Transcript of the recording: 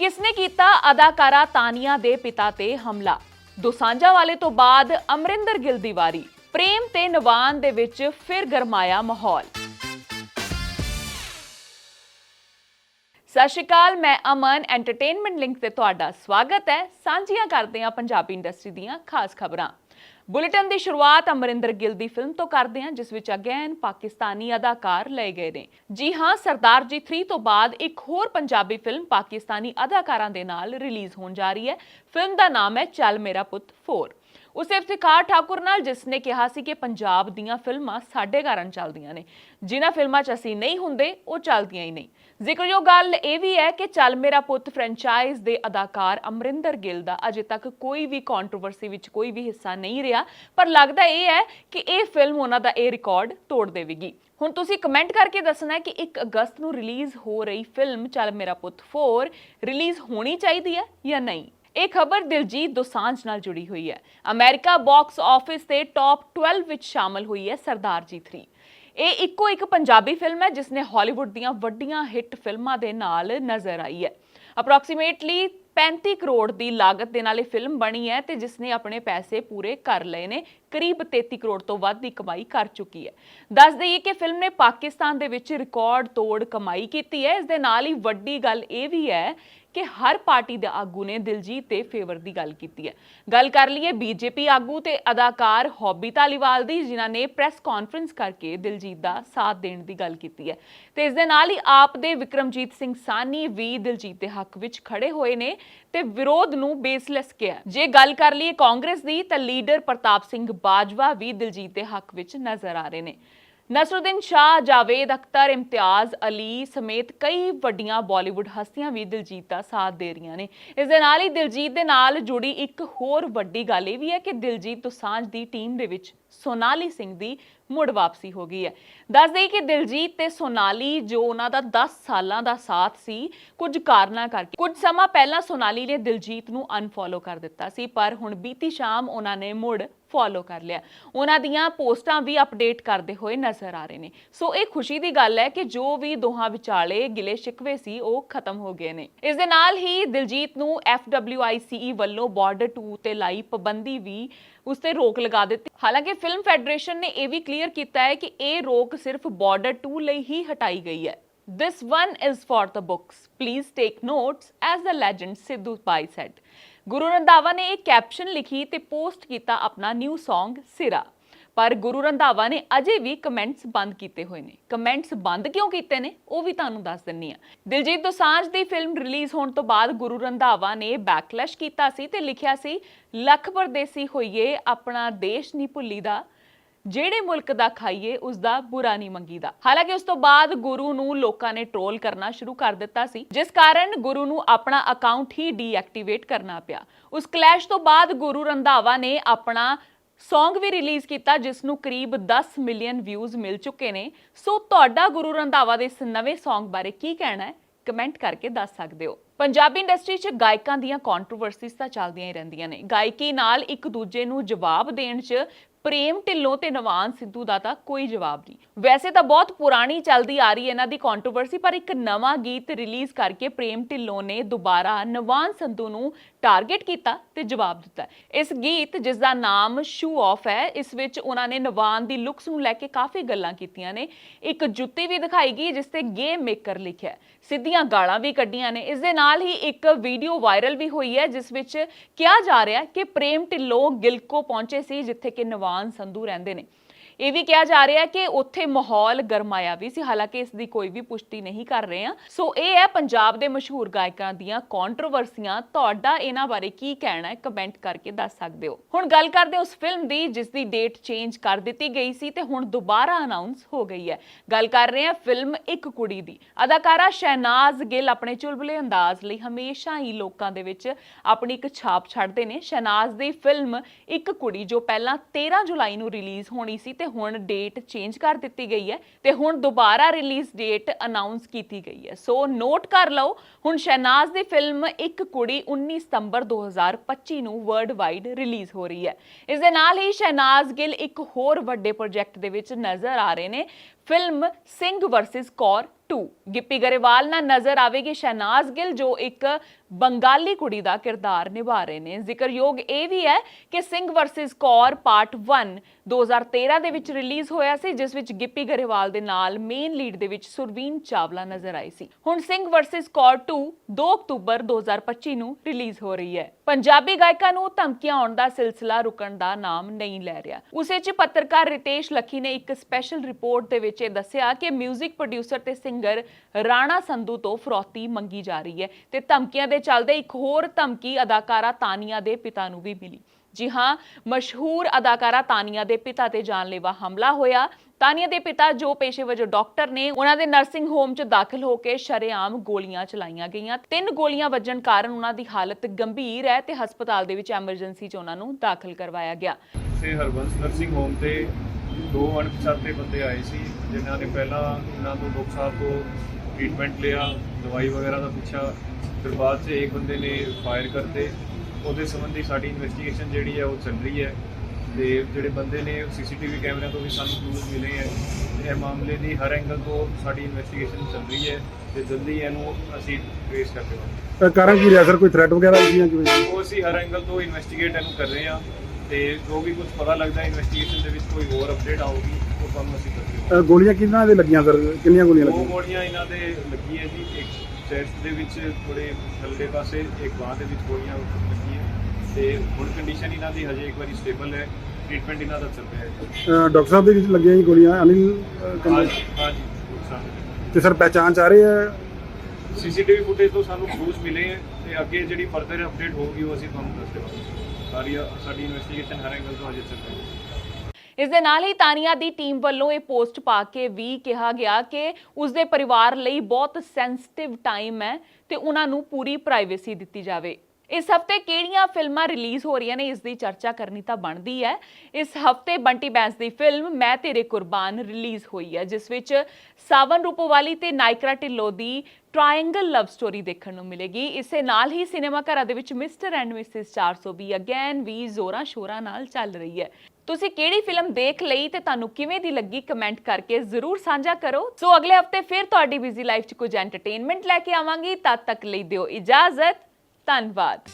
ਕਿਸਨੇ ਕੀਤਾ ਅਦਾਕਾਰਾ ਤਾਨੀਆ ਦੇ ਪਿਤਾ ਤੇ ਹਮਲਾ? ਦੋਸਾਂਝਾ ਵਾਲੇ ਤੋਂ ਬਾਅਦ ਅਮਰਿੰਦਰ ਗਿੱਲ ਦੀ ਵਾਰੀ। ਪ੍ਰੇਮ ਤੇ ਨਵਾਨ ਦੇ ਵਿੱਚ ਫਿਰ ਗਰਮਾਇਆ ਮਾਹੌਲ। ਸਤਿ ਸ਼੍ਰੀ ਅਕਾਲ, ਮੈਂ ਅਮਨ ਐਂਟਰਟੇਨਮੈਂਟ ਲਿੰਕ ਤੇ ਤੁਹਾਡਾ ਸਵਾਗਤ ਹੈ। ਸਾਂਝੀਆਂ ਕਰਦੇ ਹਾਂ ਪੰਜਾਬੀ ਇੰਡਸਟਰੀ ਦੀਆਂ ਖਾਸ ਖਬਰਾਂ। ਬੁਲੇਟਿਨ ਦੀ ਸ਼ੁਰੂਆਤ ਅਮਰਿੰਦਰ ਗਿੱਲ ਦੀ ਫਿਲਮ ਤੋਂ ਕਰਦੇ ਹਾਂ, ਜਿਸ ਵਿੱਚ ਅਗੇਨ ਪਾਕਿਸਤਾਨੀ ਅਦਾਕਾਰ ਲਏ ਗਏ ਨੇ। ਜੀ ਹਾਂ, ਸਰਦਾਰ ਜੀ 3 ਤੋਂ ਬਾਅਦ ਇੱਕ ਹੋਰ ਪੰਜਾਬੀ ਫਿਲਮ ਪਾਕਿਸਤਾਨੀ ਅਦਾਕਾਰਾਂ ਦੇ ਨਾਲ ਰਿਲੀਜ਼ ਹੋਣ ਜਾ ਰਹੀ ਹੈ। ਫਿਲਮ ਦਾ ਨਾਮ ਹੈ ਚੱਲ ਮੇਰਾ ਪੁੱਤ 4 ਉਸੇ ਇਫਤਿਖਾਰ ਠਾਕੁਰ ਨਾਲ, ਜਿਸ ਨੇ ਕਿਹਾ ਸੀ ਕਿ ਪੰਜਾਬ ਦੀਆਂ ਫਿਲਮਾਂ ਸਾਡੇ ਕਾਰਨ ਚੱਲਦੀਆਂ ਨੇ। ਜਿਨ੍ਹਾਂ ਫਿਲਮਾਂ 'ਚ ਅਸੀਂ ਨਹੀਂ ਹੁੰਦੇ, ਉਹ ਚੱਲਦੀਆਂ ਹੀ ਨਹੀਂ। ਜ਼ਿਕਰਯੋਗ ਗੱਲ ਇਹ ਵੀ ਹੈ ਕਿ ਚੱਲ ਮੇਰਾ ਪੁੱਤ ਫਰੈਂਚਾਈਜ਼ ਦੇ ਅਦਾਕਾਰ ਅਮਰਿੰਦਰ ਗਿੱਲ ਦਾ ਅਜੇ ਤੱਕ ਕੋਈ ਵੀ ਕੰਟਰੋਵਰਸੀ ਵਿੱਚ ਕੋਈ ਵੀ ਹਿੱਸਾ ਨਹੀਂ ਰਿਹਾ। ਪਰ ਲੱਗਦਾ ਇਹ ਹੈ ਕਿ ਇਹ ਫਿਲਮ ਉਹਨਾਂ ਦਾ ਇਹ ਰਿਕਾਰਡ ਤੋੜ ਦੇਵੇਗੀ। ਹੁਣ ਤੁਸੀਂ ਕਮੈਂਟ ਕਰਕੇ ਦੱਸਣਾ ਹੈ ਕਿ 1 ਅਗਸਤ ਨੂੰ ਰਿਲੀਜ਼ ਹੋ ਰਹੀ ਫਿਲਮ ਚੱਲ ਮੇਰਾ ਪੁੱਤ 4 ਰਿਲੀਜ਼ ਹੋਣੀ ਚਾਹੀਦੀ ਹੈ ਜਾਂ ਨਹੀਂ? ਇਹ ਖਬਰ ਦਿਲਜੀਤ ਦੋਸਾਂਝ ਨਾਲ ਜੁੜੀ ਹੋਈ ਹੈ। ਅਮਰੀਕਾ ਬਾਕਸ ਆਫਿਸ ਤੇ ਟੌਪ 12 ਵਿੱਚ ਸ਼ਾਮਲ ਹੋਈ ਹੈ ਸਰਦਾਰ ਜੀ 3 ਇਹ ਇੱਕੋ ਇੱਕ ਪੰਜਾਬੀ ਫਿਲਮ ਹੈ ਜਿਸ ਨੇ ਹਾਲੀਵੁੱਡ ਦੀਆਂ ਵੱਡੀਆਂ ਹਿੱਟ ਫਿਲਮਾਂ ਦੇ ਨਾਲ ਨਜ਼ਰ ਆਈ ਹੈ। ਅਪਰੋਕਸੀਮੇਟਲੀ 35 ਕਰੋੜ ਦੀ ਲਾਗਤ ਦੇ ਨਾਲ ਇਹ ਫਿਲਮ ਬਣੀ ਹੈ ਤੇ ਜਿਸ ਨੇ ਆਪਣੇ ਪੈਸੇ ਪੂਰੇ ਕਰ ਲਏ ਨੇ। ਕਰੀਬ 33 ਕਰੋੜ ਤੋਂ ਵੱਧ ਦੀ ਕਮਾਈ ਕਰ ਚੁੱਕੀ ਹੈ। ਦੱਸ ਦਈਏ ਕਿ ਫਿਲਮ ਨੇ ਪਾਕਿਸਤਾਨ ਦੇ ਵਿੱਚ ਰਿਕਾਰਡ ਤੋੜ ਕਮਾਈ ਕੀਤੀ ਹੈ। ਇਸ ਦੇ ਨਾਲ ਹੀ ਵੱਡੀ ਗੱਲ ਇਹ ਵੀ ਹੈ ਕਿ ਹਰ ਪਾਰਟੀ ਦੇ ਆਗੂ ਨੇ ਦਿਲਜੀਤ ਤੇ ਫੇਵਰ ਦੀ ਗੱਲ ਕੀਤੀ ਹੈ। ਗੱਲ ਕਰ ਲਈਏ ਬੀਜੇਪੀ ਆਗੂ ਤੇ ਅਦਾਕਾਰ ਹੌਬੀ ਧਾਲੀਵਾਲ ਦੀ, ਜਿਨ੍ਹਾਂ ਨੇ ਪ੍ਰੈਸ ਕਾਨਫਰੰਸ ਕਰਕੇ ਦਿਲਜੀਤ ਦਾ ਸਾਥ ਦੇਣ ਦੀ ਗੱਲ ਕੀਤੀ ਹੈ। ਤੇ ਇਸ ਦੇ ਨਾਲ ਹੀ ਆਪ ਦੇ ਵਿਕਰਮਜੀਤ ਸਿੰਘ ਸਾਨੀ ਵੀ ਦਿਲਜੀਤ ਦੇ ਹੱਕ ਵਿੱਚ ਖੜੇ ਹੋਏ ਨੇ ਤੇ ਵਿਰੋਧ ਨੂੰ ਬੇਸਲੈਸ ਕਿਹਾ ਜੇ ਗੱਲ ਕਰ ਲਈਏ ਕਾਂਗਰਸ ਦੀ, ਤਾਂ ਲੀਡਰ ਪ੍ਰਤਾਪ ਸਿੰਘ ਬਾਜਵਾ ਵੀ ਦਿਲਜੀਤ ਦੇ ਹੱਕ ਵਿੱਚ ਨਜ਼ਰ ਆ ਰਹੇ ਨੇ। ਨਸਰੁਦੀਨ ਸ਼ਾਹ, ਜਾਵੇਦ ਅਖਤਰ, ਇਮਤਿਆਜ਼ ਅਲੀ ਸਮੇਤ ਕਈ ਵੱਡੀਆਂ ਬਾਲੀਵੁੱਡ ਹਸਤੀਆਂ ਵੀ ਦਿਲਜੀਤ ਦਾ ਸਾਥ ਦੇ ਰਹੀਆਂ ਨੇ। ਇਸ ਦੇ ਨਾਲ ਹੀ ਦਿਲਜੀਤ ਦੇ ਨਾਲ ਜੁੜੀ ਇੱਕ ਹੋਰ ਵੱਡੀ ਗੱਲ ਇਹ ਵੀ ਹੈ ਕਿ ਦਿਲਜੀਤ ਦੋਸਾਂਝ ਦੀ ਟੀਮ ਦੇ ਵਿੱਚ ਸੋਨਾਲੀ ਸਿੰਘ ਦੀ ਮੁੜ ਵਾਪਸੀ ਹੋ ਗਈ ਹੈ। ਦੱਸ ਦੇਈ ਕਿ ਦਿਲਜੀਤ ਤੇ ਸੋਨਾਲੀ ਜੋ ਉਹਨਾਂ ਦਾ 10 ਸਾਲਾਂ ਦਾ ਸਾਥ ਸੀ, ਕੁਝ ਕਾਰਨਾਂ ਕਰਕੇ, ਕੁਝ ਸਮਾਂ ਪਹਿਲਾਂ ਸੋਨਾਲੀ ਨੇ ਦਿਲਜੀਤ ਨੂੰ ਅਨਫੋਲੋ ਕਰ ਦਿੱਤਾ ਸੀ, ਪਰ ਹੁਣ ਬੀਤੀ ਸ਼ਾਮ ਉਹਨਾਂ ਨੇ ਮੁੜ ਫੋਲੋ ਕਰ ਲਿਆ। ਉਹਨਾਂ ਦੀਆਂ ਪੋਸਟਾਂ ਵੀ ਅਪਡੇਟ ਕਰਦੇ ਹੋਏ ਨਜ਼ਰ ਆ ਰਹੇ ਨੇ। ਸੋ ਇਹ ਖੁਸ਼ੀ ਦੀ ਗੱਲ ਹੈ ਕਿ ਜੋ ਵੀ ਦੋਹਾਂ ਵਿਚਾਲੇ ਗਿਲੇ ਸ਼ਿਕਵੇ ਸੀ, ਉਹ ਖਤਮ ਹੋ ਗਏ ਨੇ। ਇਸ ਦੇ ਨਾਲ ਹੀ ਦਿਲਜੀਤ ਨੂੰ FWICE ਵੱਲੋਂ ਬਾਰਡਰ 2 ਤੇ ਲਾਈ ਪਾਬੰਦੀ ਵੀ ਉਸ ਤੇ ਰੋਕ ਲਗਾ ਦਿੱਤੀ ਹਾਲਾਂਕਿ ਫਿਲਮ ਫੈਡਰੇਸ਼ਨ ਨੇ ਇਹ ਵੀ ਕਲੀਅਰ ਕੀਤਾ ਹੈ ਕਿ ਇਹ ਰੋਕ ਸਿਰਫ ਬਾਰਡਰ 2 ਲਈ ਹੀ ਹਟਾਈ ਗਈ ਹੈ This one is for the books. Please take notes as the legend Sidhu Pai said. Guru Randhawa ਨੇ ਇੱਕ ਕੈਪਸ਼ਨ ਲਿਖੀ ਤੇ ਪੋਸਟ ਕੀਤਾ ਆਪਣਾ ਨਿਊ Song ਸਿਰਾ ਪਰ ਗੁਰੂ ਰੰਧਾਵਾ ਨੇ ਅਜੇ ਵੀ ਕਮੈਂਟਸ ਬੰਦ ਕੀਤੇ ਹੋਏ ਨੇ। ਕਮੈਂਟਸ ਬੰਦ ਕਿਉਂ ਕੀਤੇ ਨੇ, ਉਹ ਵੀ ਤੁਹਾਨੂੰ ਦੱਸ ਦਿੰਨੀ ਆ। ਦਿਲਜੀਤ ਦੋਸਾਂਝ ਦੀ ਫਿਲਮ ਰਿਲੀਜ਼ ਹੋਣ ਤੋਂ ਬਾਅਦ ਗੁਰੂ ਰੰਧਾਵਾ ਨੇ ਬੈਕਲੈਸ਼ ਕੀਤਾ ਸੀ ਤੇ ਲਿਖਿਆ ਸੀ, ਲੱਖ ਪਰਦੇਸੀ ਹੋਈਏ, ਆਪਣਾ ਦੇਸ਼ ਨਹੀਂ ਭੁੱਲੀਦਾ। ਜਿਹੜੇ ਮੁਲਕ ਦਾ ਖਾਈਏ, ਉਸ ਦਾ ਬੁਰਾ ਨਹੀਂ ਮੰਗੀਦਾ। ਹਾਲਾਂਕਿ ਉਸ ਤੋਂ ਬਾਅਦ ਗੁਰੂ ਨੂੰ ਲੋਕਾਂ ਨੇ ਟ੍ਰੋਲ ਕਰਨਾ ਸ਼ੁਰੂ ਕਰ ਦਿੱਤਾ ਸੀ, ਜਿਸ ਕਾਰਨ ਗੁਰੂ ਨੂੰ ਆਪਣਾ ਅਕਾਊਂਟ ਹੀ ਡੀਐਕਟੀਵੇਟ ਕਰਨਾ ਪਿਆ। ਉਸ ਕਲੈਸ਼ ਤੋਂ ਬਾਅਦ ਗੁਰੂ ਰੰਧਾਵਾ ਨੇ ਆਪਣਾ Song ਵੀ ਰਿਲੀਜ਼ ਕੀਤਾ ਜਿਸ ਨੂੰ ਕਰੀਬ 10 ਮਿਲੀਅਨ ਵਿਊਜ਼ ਮਿਲ ਚੁੱਕੇ ਨੇ। ਸੋ ਤੁਹਾਡਾ ਗੁਰੂ ਰੰਧਾਵਾ ਦੇ ਇਸ ਨਵੇਂ Song ਬਾਰੇ ਕੀ ਕਹਿਣਾ ਹੈ? ਕਮੈਂਟ ਕਰਕੇ ਦੱਸ ਸਕਦੇ ਹੋ। ਪੰਜਾਬੀ ਇੰਡਸਟਰੀ 'ਚ ਗਾਇਕਾਂ ਦੀਆਂ ਕੰਟਰੋਵਰਸੀਜ਼ ਤਾਂ ਚੱਲਦੀਆਂ ਹੀ ਰਹਿੰਦੀਆਂ ਨੇ। ਗਾਇਕੀ ਨਾਲ ਇੱਕ ਦੂਜੇ ਨੂੰ ਜਵਾਬ ਦੇਣ 'ਚ ਪ੍ਰੇਮ ਢਿੱਲੋਂ ਤੇ ਨਵਾਨ ਸਿੱਧੂ ਦਾ ਤਾਂ ਕੋਈ ਜਵਾਬ ਨਹੀਂ। ਵੈਸੇ ਤਾਂ ਬਹੁਤ ਪੁਰਾਣੀ ਚੱਲਦੀ ਆ ਰਹੀ ਹੈ ਇਹਨਾਂ ਦੀ ਕੰਟਰੋਵਰਸੀ ਪਰ ਇੱਕ ਨਵਾਂ ਗੀਤ ਰਿਲੀਜ਼ ਕਰਕੇ ਪ੍ਰੇਮ ਢਿੱਲੋਂ ਨੇ ਦੁਬਾਰਾ ਨਵਾਨ ਸੰਧੂ ਨੂੰ ਟਾਰਗੇਟ ਕੀਤਾ ਤੇ ਜਵਾਬ ਦਿੱਤਾ। ਇਸ ਗੀਤ ਜਿਸ ਦਾ ਨਾਮ ਸ਼ੂ ਆਫ ਹੈ, ਇਸ ਵਿੱਚ ਉਹਨਾਂ ਨੇ ਨਵਾਨ ਦੀ ਲੁੱਕਸ ਨੂੰ ਲੈ ਕੇ ਕਾਫੀ ਗੱਲਾਂ ਕੀਤੀਆਂ ਨੇ। ਇੱਕ ਜੁੱਤੀ ਵੀ ਦਿਖਾਈ ਗਈ, ਜਿਸ ਤੇ ਗੇਮ ਮੇਕਰ ਲਿਖਿਆ ਸਿੱਧੀਆਂ ਗਾਲਾਂ ਵੀ ਕੱਢੀਆਂ ਨੇ। ਇਸ ਦੇ ਨਾਲ ਹੀ ਇੱਕ ਵੀਡੀਓ ਵਾਇਰਲ ਵੀ ਹੋਈ ਹੈ, ਜਿਸ ਵਿੱਚ ਕਿਹਾ ਜਾ ਰਿਹਾ ਹੈ ਕਿ ਪ੍ਰੇਮ ਢਿੱਲੋਂ ਗਿਲਕੋ ਪਹੁੰਚੇ ਸੀ, ਜਿੱਥੇ ਕਿ ਨਵਾਨ ਸੰਧੂ ਰਹਿੰਦੇ ਨੇ। ਇਹ ਵੀ ਕਿਹਾ ਜਾ ਰਿਹਾ ਕਿ ਉੱਥੇ ਮਾਹੌਲ ਗਰਮਾਇਆ ਵੀ ਸੀ, ਹਾਲਾਂਕਿ ਇਸ ਦੀ ਕੋਈ ਵੀ ਪੁਸ਼ਟੀ ਨਹੀਂ ਕਰ ਰਹੇ ਆ ਸੋ ਇਹ ਹੈ ਪੰਜਾਬ ਦੇ ਮਸ਼ਹੂਰ ਗਾਇਕਾਂ ਦੀਆਂ ਕੰਟਰੋਵਰਸੀਆਂ ਤੁਹਾਡਾ ਇਹਨਾਂ ਬਾਰੇ ਕੀ ਕਹਿਣਾ ਹੈ? ਕਮੈਂਟ ਕਰਕੇ ਦੱਸ ਸਕਦੇ ਹੋ। ਹੁਣ ਗੱਲ ਕਰਦੇ ਉਸ ਫਿਲਮ ਦੀ, ਜਿਸ ਦੀ ਡੇਟ ਚੇਂਜ ਕਰ ਦਿੱਤੀ ਗਈ ਸੀ ਤੇ ਹੁਣ ਦੁਬਾਰਾ ਅਨਾਉਂਸ ਹੋ ਗਈ ਹੈ। ਗੱਲ ਕਰ ਰਹੇ ਹਾਂ ਫਿਲਮ ਇੱਕ ਕੁੜੀ ਦੀ। ਅਦਾਕਾਰਾ ਸ਼ਹਿਨਾਜ਼ ਗਿੱਲ ਆਪਣੇ ਚੁਲਬੁਲੇ ਅੰਦਾਜ਼ ਲਈ ਹਮੇਸ਼ਾ ਹੀ ਲੋਕਾਂ ਦੇ ਵਿੱਚ ਆਪਣੀ ਇੱਕ ਛਾਪ ਛੱਡਦੇ ਨੇ। ਸ਼ਹਿਨਾਜ਼ ਦੀ ਫਿਲਮ ਇੱਕ ਕੁੜੀ ਜੋ ਪਹਿਲਾਂ 13 ਜੁਲਾਈ ਨੂੰ ਰਿਲੀਜ਼ ਹੋਣੀ ਸੀ ਤੇ ਹੁਣ ਡੇਟ ਚੇਂਜ ਕਰ ਦਿੱਤੀ ਗਈ ਹੈ ਤੇ ਹੁਣ ਦੁਬਾਰਾ ਰਿਲੀਜ਼ ਡੇਟ ਅਨਾਉਂਸ ਕੀਤੀ ਗਈ ਹੈ। ਸੋ ਨੋਟ ਕਰ ਲਓ, ਹੁਣ ਸ਼ਹਿਨਾਜ਼ ਦੀ ਫਿਲਮ ਇੱਕ ਕੁੜੀ 19 ਸਤੰਬਰ 2025 ਨੂੰ ਵਰਲਡ ਵਾਈਡ ਰਿਲੀਜ਼ ਹੋ ਰਹੀ ਹੈ। ਇਸ ਦੇ ਨਾਲ ਹੀ ਸ਼ਹਿਨਾਜ਼ ਗਿੱਲ ਇੱਕ ਹੋਰ ਵੱਡੇ ਪ੍ਰੋਜੈਕਟ ਦੇ ਵਿੱਚ ਨਜ਼ਰ ਆ ਰਹੇ ਨੇ। ਫਿਲਮ ਸਿੰਘ ਵਰਸਸ ਕੌਰ 2 ਗਿੱਪੀ ਗਰੇਵਾਲ ਨਾਲ ਨਜ਼ਰ ਆਵੇਗੀ ਸ਼ਹਿਨਾਜ਼ ਗਿੱਲ, ਜੋ ਇੱਕ ਬੰਗਾਲੀ ਕੁੜੀ ਦਾ ਕਿਰਦਾਰ ਨਿਭਾ ਰਹੇ ਨੇ। ਜ਼ਿਕਰਯੋਗ ਇਹ ਵੀ ਹੈ ਕਿ ਸਿੰਘ ਵਰਸਸ ਕੌਰ ਪਾਰਟ 1 2013 ਦੇ ਵਿੱਚ ਰਿਲੀਜ਼ ਹੋਇਆ ਸੀ, ਜਿਸ ਵਿੱਚ ਗਿੱਪੀ ਗਰੇਵਾਲ ਦੇ ਨਾਲ ਮੇਨ ਲੀਡ ਦੇ ਵਿੱਚ ਸੁਰਵੀਨ ਚਾਵਲਾ ਨਜ਼ਰ ਆਈ ਸੀ। ਹੁਣ ਸਿੰਘ ਵਰਸਸ ਕੌਰ 2 2 ਅਕਤੂਬਰ 2025 ਨੂੰ ਰਿਲੀਜ਼ ਹੋ ਰਹੀ ਹੈ। ਪੰਜਾਬੀ ਗਾਇਕਾਂ ਨੂੰ ਧਮਕੀਆਂ ਆਉਣ ਦਾ ਸਿਲਸਿਲਾ ਰੁਕਣ ਦਾ ਨਾਮ ਨਹੀਂ ਲੈ ਰਿਹਾ। ਉਸੇ 'ਚ ਪੱਤਰਕਾਰ ਰਿਤੇਸ਼ ਲੱਖੀ ਨੇ ਇੱਕ ਸਪੈਸ਼ਲ ਰਿਪੋਰਟ ਦੇ ਵਿੱਚ ਇਹ ਦੱਸਿਆ ਕਿ 뮤직 ਪ੍ਰੋਡਿਊਸਰ ਤੇ ਸਿੰਗਰ ਰਾਣਾ ਸੰਧੂ ਤੋਂ ਫਰੋਤੀ ਮੰਗੀ ਜਾ ਰਹੀ ਹੈ ਤੇ ਧਮਕੀਆਂ ਦੇ ਚੱਲਦੇ ਇੱਕ ਹੋਰ ਧਮਕੀ ਅਦਾਕਾਰਾ ਤਾਨੀਆ ਦੇ ਪਿਤਾ ਨੂੰ ਵੀ ਮਿਲੀ। ਜੀ ਹਾਂ, ਮਸ਼ਹੂਰ ਅਦਾਕਾਰਾ ਤਾਨੀਆ ਦੇ ਪਿਤਾ ਤੇ ਜਾਨਲੇਵਾ ਹਮਲਾ ਹੋਇਆ। ਤਾਨੀਆ ਦੇ ਪਿਤਾ ਜੋ ਪੇਸ਼ੇ ਵਜੋਂ ਡਾਕਟਰ ਨੇ, ਉਹਨਾਂ ਦੇ ਨਰਸਿੰਗ ਹੋਮ 'ਚ ਦਾਖਲ ਹੋ ਕੇ ਸ਼ਰੇਆਮ ਗੋਲੀਆਂ ਚਲਾਈਆਂ ਗਈਆਂ। ਤਿੰਨ ਗੋਲੀਆਂ ਵੱਜਣ ਕਾਰਨ ਉਹਨਾਂ ਦੀ ਹਾਲਤ ਗੰਭੀਰ ਹੈ ਤੇ ਹਸਪਤਾਲ ਦੇ ਵਿੱਚ ਐਮਰਜੈਂਸੀ 'ਚ ਉਹਨਾਂ ਨੂੰ ਦਾਖਲ ਕਰਵਾਇਆ ਗਿਆ। ਸੇ ਹਰਬੰਸ ਨਰਸਿੰਗ ਹੋਮ ਤੇ ਦੋ ਅਣਪਛਾਤੇ ਬੰਦੇ ਆਏ ਸੀ, ਜਿਨ੍ਹਾਂ ਨੇ ਪਹਿਲਾਂ ਇਹਨਾਂ ਤੋਂ ਡਾਕਟਰ ਸਾਹਿਬ ਤੋਂ ਟ੍ਰੀਟਮੈਂਟ ਲਿਆ, ਦਵਾਈ ਵਗੈਰਾ ਦਾ ਪੁੱਛਿਆ। ਫਿਰ ਬਾਅਦ 'ਚ ਇੱਕ ਬੰਦੇ ਨੇ ਫਾਇਰ ਕਰਤੇ। ਉਹਦੇ ਸੰਬੰਧੀ ਸਾਡੀ ਇਨਵੈਸਟੀਗੇਸ਼ਨ ਜਿਹੜੀ ਹੈ ਉਹ ਚੱਲ ਰਹੀ ਹੈ। ਤੇ ਜਿਹੜੇ ਬੰਦੇ ਨੇ ਸੀਸੀਟੀਵੀ ਕੈਮਰਿਆਂ ਤੋਂ ਵੀ ਸਾਨੂੰ ਕਲੂਜ਼ ਮਿਲੇ ਹੈ। ਇਹ ਮਾਮਲੇ ਦੀ ਹਰ ਐਂਗਲ ਤੋਂ ਸਾਡੀ ਇਨਵੈਸਟੀਗੇਸ਼ਨ ਚੱਲ ਰਹੀ ਹੈ ਤੇ ਜਲਦੀ ਇਹਨੂੰ ਅਸੀਂ ਟ੍ਰੇਸ ਕਰ ਦੇਵਾਂਗੇ ਕਾਰਨ ਕੀ ਰਿਹਾ ਸਰ? ਕੋਈ ਥ੍ਰੈਟ ਵਗੈਰਾ ਸੀ ਜਾਂ ਕਿਵੇਂ? ਸੀ? ਉਹ ਅਸੀਂ ਹਰ ਐਂਗਲ ਤੋਂ ਇਨਵੈਸਟੀਗੇਟ ਇਹਨੂੰ ਕਰ ਰਹੇ ਹਾਂ ਤੇ ਜੋ ਵੀ ਕੁਝ ਪਤਾ ਲੱਗਦਾ ਇਨਵੈਸਟੀਗੇਸ਼ਨ ਦੇ ਵਿੱਚ ਕੋਈ ਹੋਰ ਅਪਡੇਟ ਆਊਗੀ ਉਹ ਤੁਹਾਨੂੰ ਅਸੀਂ ਦੱਸਾਂਗੇ ਅ, ਗੋਲੀਆਂ ਕਿੰਨਾਂ ਦੇ ਲੱਗੀਆਂ ਸਰ? ਕਿੰਨੀਆਂ ਗੋਲੀਆਂ ਲੱਗੀਆਂ? ਗੋਲੀਆਂ ਇਹਨਾਂ ਦੇ ਲੱਗੀ ਹੈ ਜੀ ਇੱਕ ਚੈਸਟ ਦੇ ਵਿੱਚ ਥੋੜੇ ਥੱਲੇ ਪਾਸੇ ਇੱਕ ਬਾਹ ਦੇ ਵਿੱਚ ਗੋਲੀਆਂ ਲੱਗੀ ਹੈ ਤੇ ਹੁਣ ਕੰਡੀਸ਼ਨ ਇਹਨਾਂ ਦੀ ਹਜੇ ਇੱਕ ਵਾਰੀ ਸਟੇਬਲ ਹੈ ਟ੍ਰੀਟਮੈਂਟ ਇਹਨਾਂ ਦਾ ਚੱਲ ਰਿਹਾ ਹੈ। ਡਾਕਟਰ ਸਾਹਿਬ ਦੇ ਵਿੱਚ ਲੱਗੀਆਂ ਜੀ ਗੋਲੀਆਂ ਅਨਿਲ ਕੰਬਲ ਹਾਂਜੀ ਹਾਂਜੀ ਤੇ ਸਰ ਪਹਿਚਾਣ ਚ ਆ ਰਹੇ ਆ? ਸੀਸੀਟੀਵੀ ਫੁਟੇਜ ਤੋਂ ਸਾਨੂੰ ਕਲੂਜ਼ ਮਿਲੇ ਹੈ ਤੇ ਅੱਗੇ ਜਿਹੜੀ ਫਰਦਰ ਅਪਡੇਟ ਹੋਊਗੀ ਉਹ ਅਸੀਂ ਤੁਹਾਨੂੰ ਦੱਸ ਦੇਵਾਂਗੇ। ਸਾਰੀ ਸਾਡੀ ਇਨਵੈਸਟੀਗੇਸ਼ਨ ਹਰ ਐਂਗਲ ਤੋਂ ਹਜੇ ਚੱਲ ਰਹੀ ਹੈ। ਇਸ ਦੇ ਨਾਲ ਹੀ ਤਾਨੀਆ ਦੀ ਟੀਮ ਵੱਲੋਂ ਇਹ ਪੋਸਟ ਪਾ ਕੇ ਵੀ ਕਿਹਾ ਗਿਆ ਕਿ ਉਸ ਦੇ ਪਰਿਵਾਰ ਲਈ ਬਹੁਤ ਸੈਂਸਿਟਿਵ ਟਾਈਮ ਹੈ ਤੇ ਉਹਨਾਂ ਨੂੰ ਪੂਰੀ ਪ੍ਰਾਈਵੇਸੀ ਦਿੱਤੀ ਜਾਵੇ। ਇਸ ਹਫ਼ਤੇ ਕਿਹੜੀਆਂ ਫਿਲਮਾਂ ਰਿਲੀਜ਼ ਹੋ ਰਹੀਆਂ ਨੇ ਇਸ ਦੀ ਚਰਚਾ ਕਰਨੀ ਤਾਂ ਬਣਦੀ ਹੈ। ਇਸ ਹਫ਼ਤੇ ਬੰਟੀ ਬੈਂਸ ਦੀ ਫਿਲਮ ਮੈਂ ਤੇਰੇ ਕੁਰਬਾਨ ਰਿਲੀਜ਼ ਹੋਈ ਹੈ, ਜਿਸ ਵਿੱਚ ਸਾਵਨ ਰੂਪੋਵਾਲੀ ਤੇ ਨਾਇਕਰਾ ਢਿੱਲੋਂ ਦੀ ਟ੍ਰਾਇੰਗਲ ਲਵ ਸਟੋਰੀ ਦੇਖਣ ਨੂੰ ਮਿਲੇਗੀ। ਇਸੇ ਨਾਲ ਹੀ ਸਿਨੇਮਾ ਘਰਾਂ ਦੇ ਵਿੱਚ ਮਿਸਟਰ ਐਂਡ ਮਿਸਿਸ 420 ਅਗੇਨ ਵੀ ਜ਼ੋਰਾਂ ਸ਼ੋਰਾਂ ਨਾਲ ਚੱਲ ਰਹੀ ਹੈ। ਤੁਸੀਂ ਕਿਹੜੀ ਫਿਲਮ ਦੇਖ ਲਈ ਤੇ ਤੁਹਾਨੂੰ ਕਿਵੇਂ ਦੀ ਲੱਗੀ ਕਮੈਂਟ ਕਰਕੇ ਜ਼ਰੂਰ ਸਾਂਝਾ ਕਰੋ। ਸੋ ਅਗਲੇ ਹਫ਼ਤੇ ਫਿਰ ਤੁਹਾਡੀ ਬਿਜ਼ੀ ਲਾਈਫ 'ਚ ਕੁਝ ਐਂਟਰਟੇਨਮੈਂਟ ਲੈ ਕੇ ਆਵਾਂਗੀ। ਤਦ ਤੱਕ ਲਈ ਦਿਓ ਇਜਾਜ਼ਤ। ਧੰਨਵਾਦ।